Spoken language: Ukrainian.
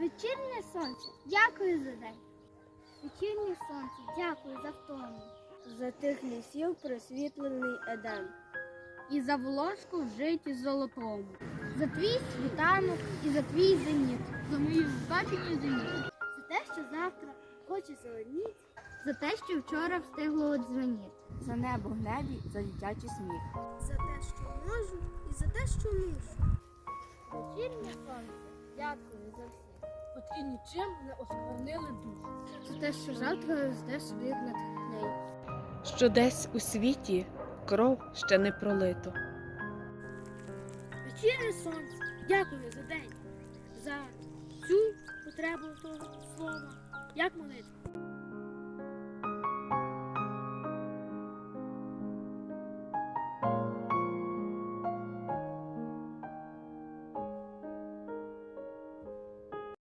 Вечірнє сонце, дякую за день. Вечірнє сонце, дякую за втому. За тих лісів просвітлений Едем. І за волошку в житті золотому. За твій світанок і за твій зеніт. За мої збачені зеніт. За те, що завтра хоче зеленіти. За те, що вчора встигло одзвоніти. За небо в небі, за дитячий сміх. За те, що можу, і за те, що мушу. Вечірнє сонце, дякую за всіх. І нічим не осквернили дух. За те, що завтра здеш світ над нею. що десь у світі кров ще не пролито. Вечірнє сонце, дякую за день, за цю потребу того слова. Як молитва?